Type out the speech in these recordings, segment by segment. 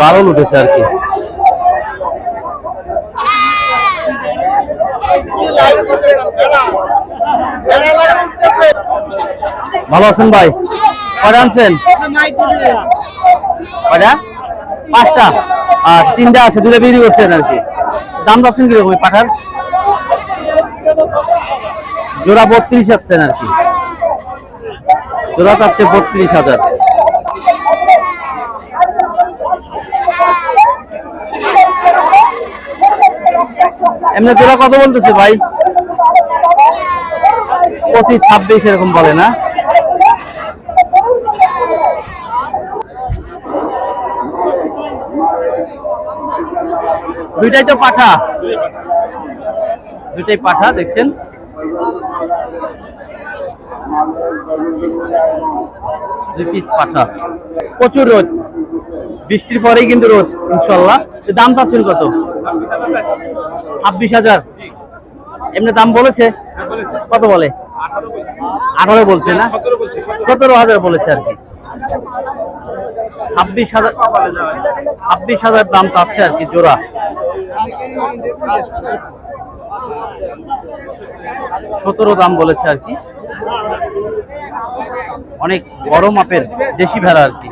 গারল উঠেছে আর কি। ভালো আছেন ভাই? কয়টা আনছেন? কয়টা? পাঁচটা। আর তিনটা আছে দুটা বিক্রি করছেন আর কি। দাম পাচ্ছেন কীরকম পাঠার? জোড়া বত্রিশ যাচ্ছেন আর কি। জোড়া চাচ্ছে বত্রিশ হাজার। এমনি জোড়া কত বলতেছে ভাই? পঁচিশ, ছাব্বিশ এরকম বলে না? দুইটাই তো পাঠা। দুইটাই পাঠা, দেখছেন? দুই পিস পাঠা। প্রচুর রোদ। বৃষ্টির পরেই কিন্তু রোদ, ইনশাল্লাহ। দাম চাচ্ছেন কত? ছাব্বিশ হাজার। এমনি দাম বলেছে? কত বলে? আঠারো বলছে না? সতেরো হাজার বলেছে আর কি। ছাব্বিশ হাজার ছাব্বিশ হাজার দাম চাচ্ছে আর কি জোড়া। সতেরো দাম বলেছে আর কি। অনেক বড় মাপের দেশি ভেড়া আর কি।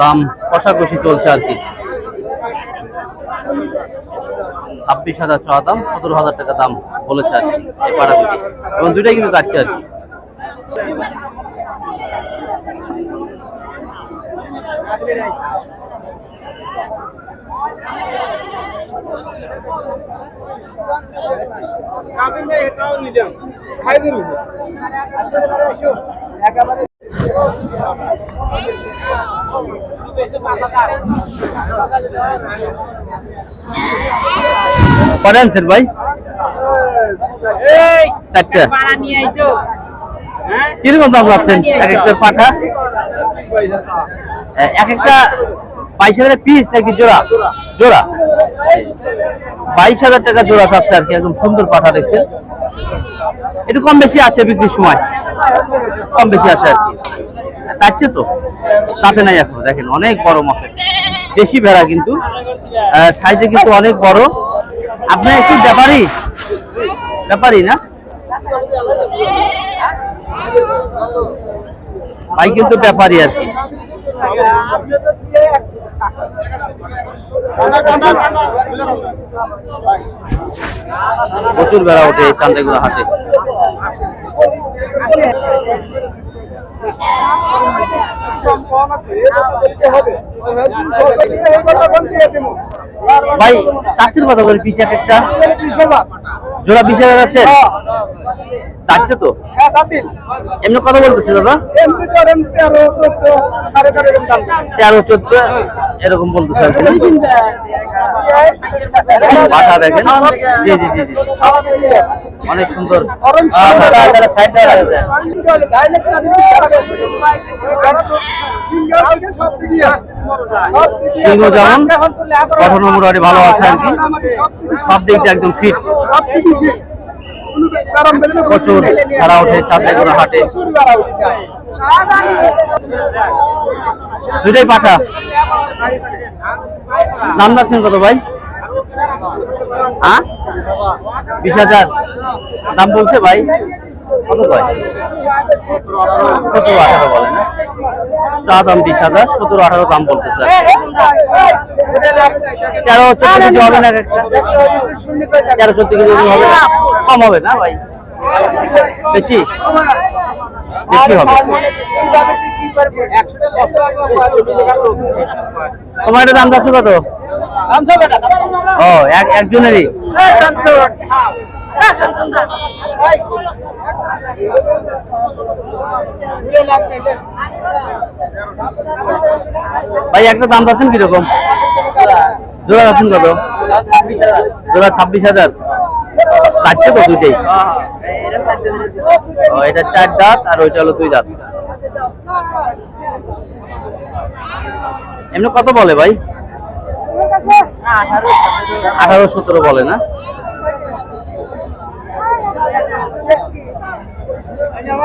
দাম কষাকষি চলছে আর কি। ছাব্বিশ হাজার ছ দাম, সতেরো হাজার টাকা দাম বলেছে আর কি পাড়া দুটি এবং দুইটাই কিন্তু কাটছে আর কি। কটা আনছেন ভাই? চারটা। হ্যাঁ? কীরকম দাম পাচ্ছেন এক একটা পাঠা? এক একটা বাইশ পিস নাকি জোড়া? জোড়া। বাইশ হাজার টাকা জোড়া চাচ্ছে আর কি, একদম সুন্দর পাঠা দেখছেন। একটু কম বেশি আছে বিক্রির সময়। কম বেশি আছে আর কি। তাচ্ছে তো? তাতে নাই এখন, দেখেন, অনেক বড় মাপের। দেশি ভেড়া কিন্তু সাইজে কিন্তু অনেক বড়। আপনি একটু ব্যাপারই ব্যাপারই না? ভাই কিন্তু ব্যাপারই আর কি। প্রচুর বেড়া ওঠে চান্দাগুলো হাটে। ভাই কত করে পিস এক একটা। জোড়া বিশ হাজার আছে? যাচ্ছে তো? এমনি কত বলতেছে দাদা? তেরো চোদ্দ এরকম বলতেছে পাঠা দেখেন। জি জি জি জি। অনেক সুন্দর। সিংহ যেমন গঠন মোটামুটি ভালো আছে আর কি? সব দিক দিয়ে একদম ফিট প্রচুর তারা ওঠে, চাঁদে করে হাটে। দুটাই পাঠা। নাম যাচ্ছেন কত ভাই? হ্যাঁ? বিশ হাজার। দাম বলছে ভাই? সতেরো আঠারো বলে, না? চা দাম বিশ হাজার, সতেরো আঠারো দাম বলতে স্যার তেরো চোদ্দ হবে না তেরো চোদ্দ কেজি হবে না, কম হবে না ভাই? বেশি? বেশি হবে। তোমার এটা দাম যাচ্ছে কত? ও, এক একজনেরই? ভাই, একটা দাম পাচ্ছেন কীরকম? জোড়া আছেন কত? জোড়া ছাব্বিশ হাজার। কাটছে তো দুটেই। এটা চার দাঁত আর ওইটা হলো দুই দাঁত। এমনি কত বলে ভাই? আঠারো সতেরো বলে না?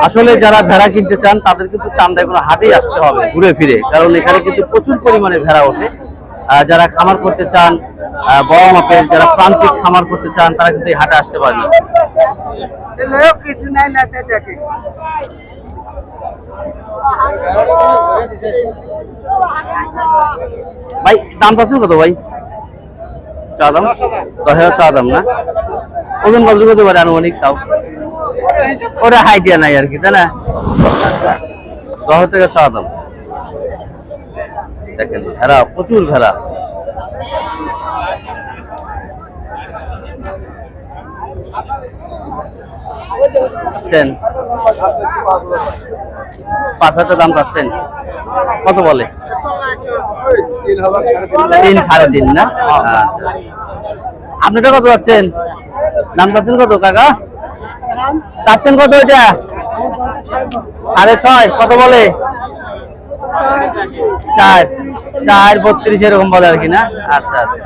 আসলে যারা ভেড়া কিনতে চান তাদের কিন্তু চান্দায় কোনো হাটেই আসতে হবে, ঘুরে ফিরে। কারণ এখানে কিন্তু প্রচুর পরিমাণে ভেড়া ওঠে। যারা খামার করতে চান বড় মাপের যারা প্রান্তিক খামার করতে চান, তারা কিন্তু এই হাটে আসতে না ভাই, দাম পাচ্ছেন কত ভাই? চা দাম? দশ হাজার চা দাম না? ওজন কত করতে পারে আনুমানিক তাও? ওটা আইডিয়া নাই আর কি, তাই না। দশ হাজার টাকা চা দাম। দেখেন, ভেড়া, প্রচুর ভেড়া। পাচ্ছেন? পাঁচ হাজার দাম পাচ্ছেন। কত বলে? তিন সাড়ে তিন না? আচ্ছা। আপনারটা কত পাচ্ছেন দাম পাচ্ছেন কত, কাকা? চাচ্ছেন কত এটা? সাড়ে ছয়। কত বলে? চার চার বত্রিশ এরকম বলে আর কি না? আচ্ছা আচ্ছা।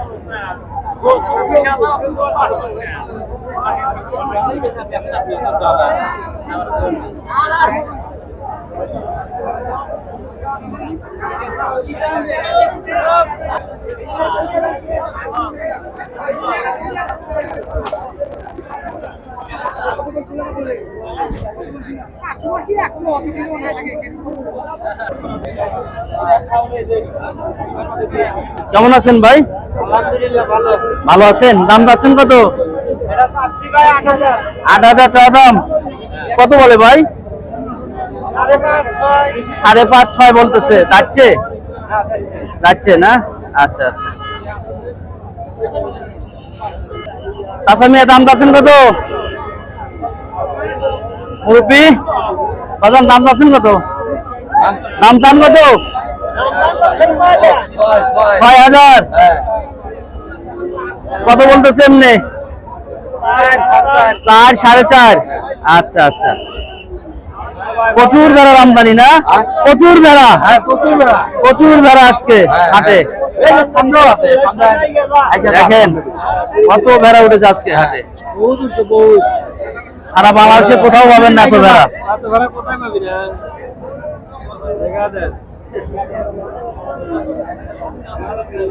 কেমন আছেন ভাই? ভালো। আছেন? দাম পাচ্ছেন কত? আট হাজার। চা দাম। কত বলে ভাই? সাড়ে পাঁচ ছয়। বলতেছে। যাচ্ছে? যাচ্ছে। না? আচ্ছা আচ্ছা। চাষা মিয়া দাম পাচ্ছেন কত? মুরব্বী, বাজার পাচ্ছেন কত? চান কত? ছয় হাজার। কত বলতেছে এমনি? চার, সাড়ে চার। আচ্ছা আচ্ছা। প্রচুর ভেড়ার আমদানি না? প্রচুর ভেড়া। প্রচুর ভেড়া আজকে হাটে। দেখেন, কত ভেড়া উঠেছে আজকে হাটে। সারা বাংলাদেশে কোথাও পাবেন না এত ভেড়া।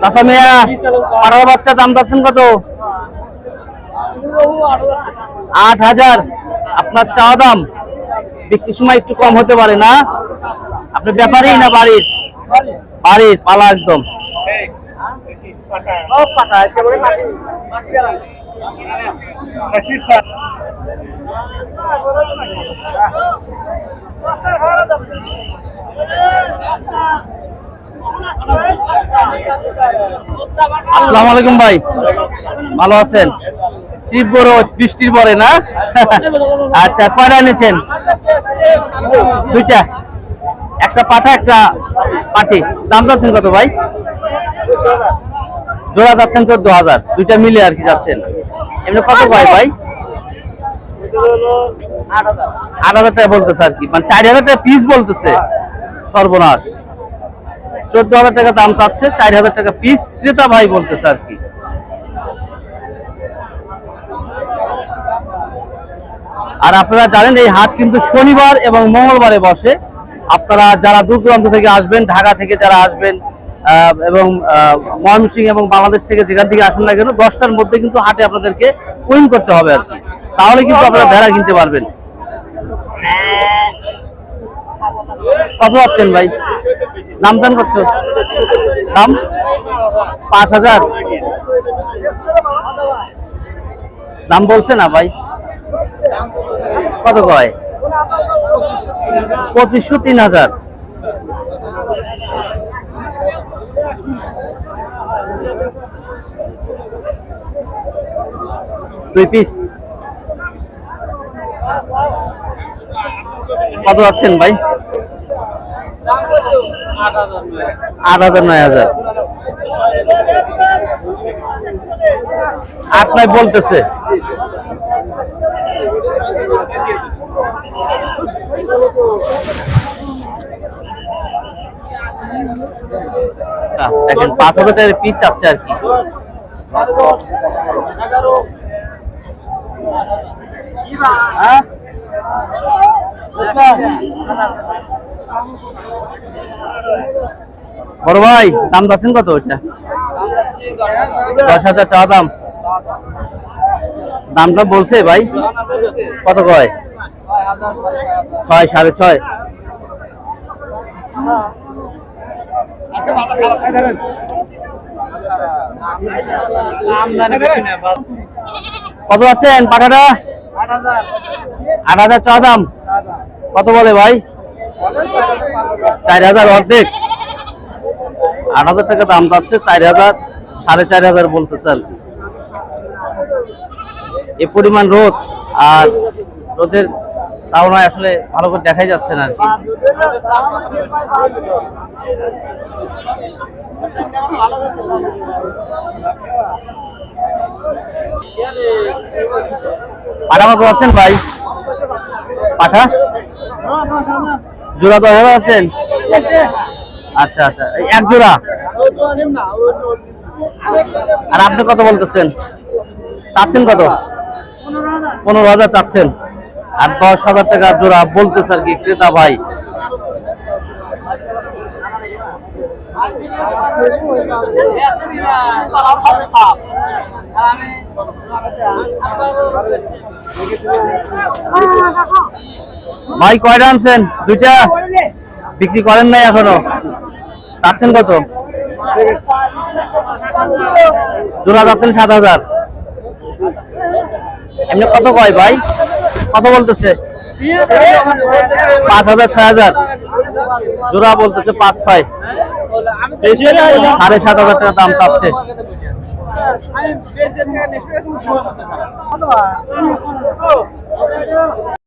চাষা মিয়া পাড়ার বাচ্চা দাম পাচ্ছেন কত? আট হাজার। আপনার চাওয়া দাম বিক্রির সময় একটু কম হতে পারে না? আপনি ব্যাপারই না বাড়ির? বাড়ির পালা একদম। পাটা আসসালামু আলাইকুম ভাই। ভালো আছেন? তীব্র রোদ, বৃষ্টির পরে না? আচ্ছা কয়টা এনেছেন? দুইটা। একটা পাঠা একটা পাঠি। দাম যাচ্ছেন কত ভাই? জোড়া যাচ্ছেন চোদ্দ হাজার। দুইটা মিলে আর কি যাচ্ছেন। এমনি কত ভাই ভাই? মানে চার হাজার টাকা পিস বলতেছে। সর্বনাশ। চোদ্দ হাজার টাকা দাম চাচ্ছে চার হাজার টাকা পিস ভাই বলতেছে আর কি। আর আপনারা জানেন এই হাট কিন্তু শনিবার এবং মঙ্গলবারে বসে। আপনারা যারা দূর দূরান্ত থেকে আসবেন ঢাকা থেকে যারা আসবেন এবং আহ, ময়মনসিংহ এবং বাংলাদেশ থেকে যেখান থেকে আসুন না কেন দশটার মধ্যে কিন্তু হাটে আপনাদেরকে উইন করতে হবে আর কি। তাহলে কিন্তু আপনারা ভেড়া কিনতে পারবেন। কত পাচ্ছেন ভাই? দাম দান করছ? দাম? পাঁচ হাজার। দাম বলছে না ভাই। কত কয়? পঁচিশশো তিন হাজার। দুই পিস কত যাচ্ছেন ভাই? আট হাজার, নয় হাজার। আট, নয় বলতেছে। দেখেন, পাঁচ হাজার টাকার পিস চাচ্ছে আর কি। হ্যাঁ? বড় ভাই, দাম যাচ্ছেন কত ওইটা দশ হাজার চা দাম। দামটা বলছে ভাই। কত কয়? ছয়, সাড়ে ছয়। কত আছেন পাঠাটা? আট হাজার। চা দাম। কত বলে ভাই? চার হাজার অর্ধেক। আট হাজার টাকা দাম পাচ্ছে চার হাজার, সাড়ে চার হাজার বলতেছে আর কি। এ পরিমাণ রোদ আর রোদের তাও নয় আসলে ভালো করে দেখাই যাচ্ছে না আর কি। পাঠা কত আছেন ভাই? পাঠা? জোড়া দশ হাজার আছেন? আচ্ছা আচ্ছা। এই এক জোড়া। আর আপনি কত বলতেছেন? চাচ্ছেন কত? পনেরো হাজার চাচ্ছেন। আর দশ হাজার টাকা জোড়া বলতেছে আর কি ক্রেতা ভাই। ভাই, কয়টা আনছেন? দুইটা? বিক্রি করেন নাই এখনও? চাচ্ছেন কত? জোড়া যাচ্ছেন সাত হাজার। এমনি কত কয় ভাই? কত বলতেছে? পাঁচ হাজার, ছয় হাজার। জোড়া বলতেছে পাঁচ, ছয়। সাড়ে সাত হাজার টাকা দাম চাচ্ছে। I'm